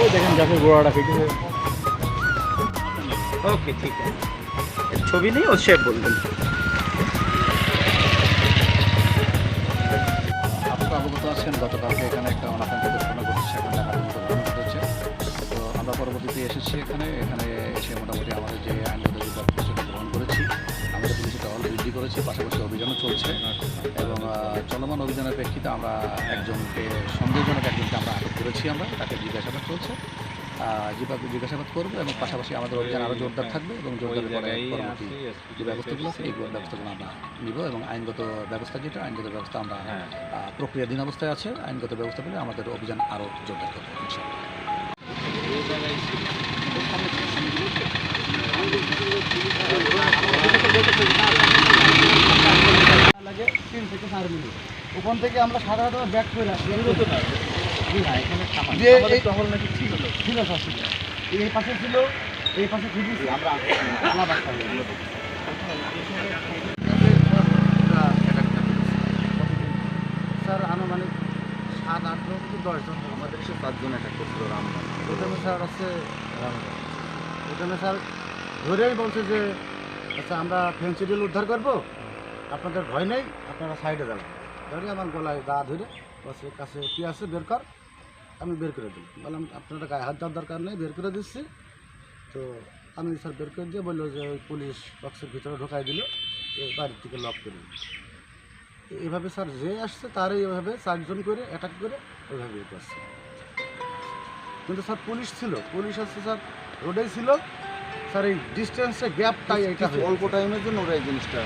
ওই দেখেন গাছের গোড়াটা কেটেছে ওকে ঠিক আছে। ছবি নেই ও সে বলবেন। অবগত আছেন গতকালকে এখানে একটা অনাকাঙ্ক্ষিত ঘটনা ঘটেছে সেখানে ঢাকার ঘটনা ঘটেছে তো আমরা পরবর্তীতে এসেছি এখানে এখানে এসে মোটামুটি আমাদের যে আইনগত বৃদ্ধি করেছে পাশাপাশি অভিযানও চলছে। এবং চলমান অভিযানের প্রেক্ষিতে আমরা একজনকে সন্দেহজনক একজনকে আমরা আটক করেছি আমরা তাকে জিজ্ঞাসাবাদ চলছে। জিজ্ঞাসাবাদ করব এবং পাশাপাশি আমাদের অভিযান আরও জোরদার থাকবে এবং জোরদার পরে পরবর্তী যে ব্যবস্থাগুলো আছে এই ব্যবস্থাগুলো আমরা নিব এবং আইনগত ব্যবস্থা যেটা আইনগত ব্যবস্থা আমরা আহ, প্রক্রিয়াধীন অবস্থায় আছে আইনগত ব্যবস্থা পেলে আমাদের অভিযান আরও জোরদার করব ইনশাআল্লাহ। থেকে ওখান থেকে আমরা সাধারণত ব্যাক করে আসি। যে এই টহল নাকি ছিল? ছিল স্যার ছিল। এই পাশে ছিল এই পাশে খুঁজেছি আমরা স্যার আনুমানিক সাত আট জন কি দশ জন আমাদের এসে পাঁচজন অ্যাটাক করছিল রামগঞ্জ। প্রথমে স্যার হচ্ছে প্রথমে স্যার ধরেই বলছে যে আচ্ছা আমরা ফেন্সিডিল উদ্ধার করব? আপনাদের ভয় নেই আপনারা সাইডে যাবেন। ধরে আমার গলায় গা ধরে বসে কাছে কি আছে বের কর আমি বের করে দিই বললাম আপনারা গায়ে হাত দেওয়ার দরকার নেই বের করে দিচ্ছি। তো আমি স্যার বের করে দিয়ে বলল যে ওই পুলিশ বক্সের ভিতরে ঢোকাই দিল বাড়ির থেকে লক করে দিল। তো এইভাবে স্যার যে আসছে তারই এভাবে চারজন করে অ্যাটাক করে ওইভাবে করছে কিন্তু স্যার পুলিশ ছিল পুলিশ আসছে স্যার রোডেই ছিল। স্যার এই ডিস্টেন্সে গ্যাপটাই এটা অল্প টাইমের জন্য ওরা এই জিনিসটা